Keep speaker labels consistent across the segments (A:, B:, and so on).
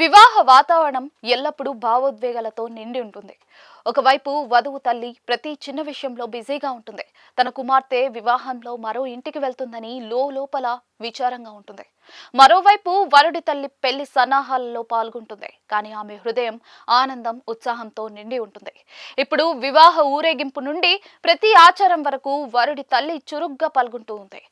A: వివాహ వాతావరణం ఎల్లప్పుడూ భావోద్వేగాలతో నిండి ఉంటుంది. ఒకవైపు వధువు తల్లి ప్రతి చిన్న విషయంలో బిజీగా ఉంటుంది. తన కుమార్తె వివాహంలో మరో ఇంటికి వెళ్తుందని లో లోపల విచారంగా ఉంటుంది. మరోవైపు వరుడి తల్లి పెళ్ళి సన్నాహాలలో పాల్గొంటుంది. కానీ ఆమె హృదయం ఆనందం ఉత్సాహంతో నిండి ఉంటుంది. ఇప్పుడు వివాహ ఊరేగింపు నుండి ప్రతి ఆచారం వరకు వరుడి తల్లి చురుగ్గా పాల్గొంటూ ఉంది.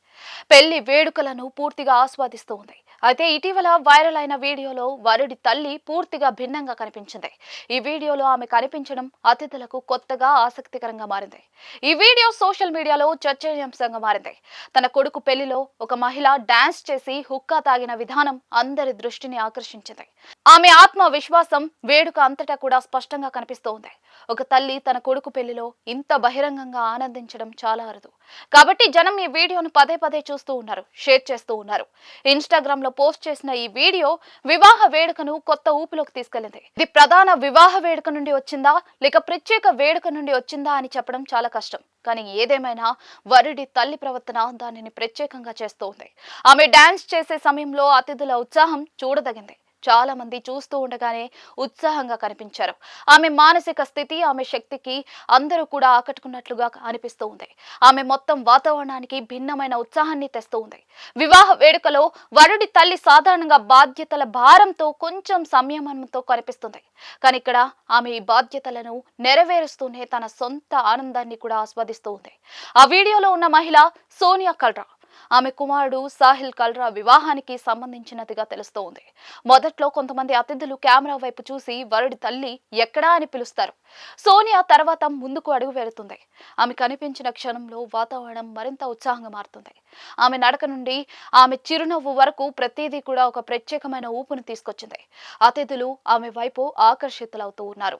A: పెళ్ళి వేడుకలను పూర్తిగా ఆస్వాదిస్తూ ఉంది. అయితే ఇటీవల వైరల్ అయిన వీడియోలో వరుడి తల్లి పూర్తిగా భిన్నంగా కనిపించింది. ఈ వీడియోలో ఆమె కనిపించడం అతిథులకు కొత్తగా ఆసక్తికరంగా మారింది. ఈ వీడియో సోషల్ మీడియాలో చర్చనీయాంశంగా మారింది. తన కొడుకు పెళ్ళిలో ఒక మహిళ డాన్స్ చేసి హుక్కా తాగిన విధానం అందరి దృష్టిని ఆకర్షించింది. ఆమె ఆత్మవిశ్వాసం వేడుక అంతటా కూడా స్పష్టంగా కనిపిస్తోంది. ఒక తల్లి తన కొడుకు పెళ్ళిలో ఇంత బహిరంగంగా ఆనందించడం చాలా అరుదు. కాబట్టి జనం ఈ వీడియోను పదే పదే చూస్తూ ఉన్నారు షేర్ చేస్తూ ఉన్నారు. ఇన్స్టాగ్రామ్లో పోస్ట్ చేసిన ఈ వీడియో వివాహ వేడుకను కొత్త ఊపిలోకి తీసుకెళ్ళింది ఇది ప్రధాన వివాహ వేడుక నుండి వచ్చిందా? లేక ప్రత్యేక వేడుక నుండి వచ్చిందా అని చెప్పడం చాలా కష్టం. కానీ ఏదేమైనా వరుడి తల్లి ప్రవర్తన దానిని ప్రత్యేకంగా చేస్తూ ఉంది ఆమె డాన్స్ చేసే సమయంలో అతిథుల ఉత్సాహం చూడదగింది. చాలా మంది చూస్తూ ఉండగానే ఉత్సాహంగా కనిపించారు. ఆమె మానసిక స్థితి ఆమె శక్తికి అందరూ కూడా ఆకట్టుకున్నట్లుగా అనిపిస్తూ ఉంది. ఆమె మొత్తం వాతావరణానికి భిన్నమైన ఉత్సాహాన్ని తెస్తూ ఉంది. వివాహ వేడుకలో వరుడి తల్లి సాధారణంగా బాధ్యతల భారంతో కొంచెం సంయమనంతో కనిపిస్తుంది. కానీ ఇక్కడ ఆమె ఈ బాధ్యతలను నెరవేరుస్తూనే తన సొంత ఆనందాన్ని కూడా ఆస్వాదిస్తూ ఉంది. ఆ వీడియోలో ఉన్న మహిళ సోనియా కల్రా. ఆమె కుమారుడు సాహిల్ కల్రా వివాహానికి సంబంధించినదిగా తెలుస్తోంది. మొదట్లో కొంతమంది అతిథులు కెమెరా వైపు చూసి వరుడి తల్లి ఎక్కడా? అని పిలుస్తారు. సోనియా తర్వాత ముందుకు అడుగు వెళుతుంది ఆమె కనిపించిన క్షణంలో వాతావరణం మరింత ఉత్సాహంగా మారుతుంది. ఆమె నడక నుండి ఆమె చిరునవ్వు వరకు ప్రతిదీ కూడా ఒక ప్రత్యేకమైన ఊపును తీసుకొచ్చింది. అతిథులు ఆమె వైపు ఆకర్షితులవుతూ ఉన్నారు.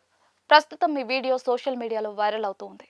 A: ప్రస్తుతం ఈ వీడియో సోషల్ మీడియాలో వైరల్ అవుతూ ఉంది.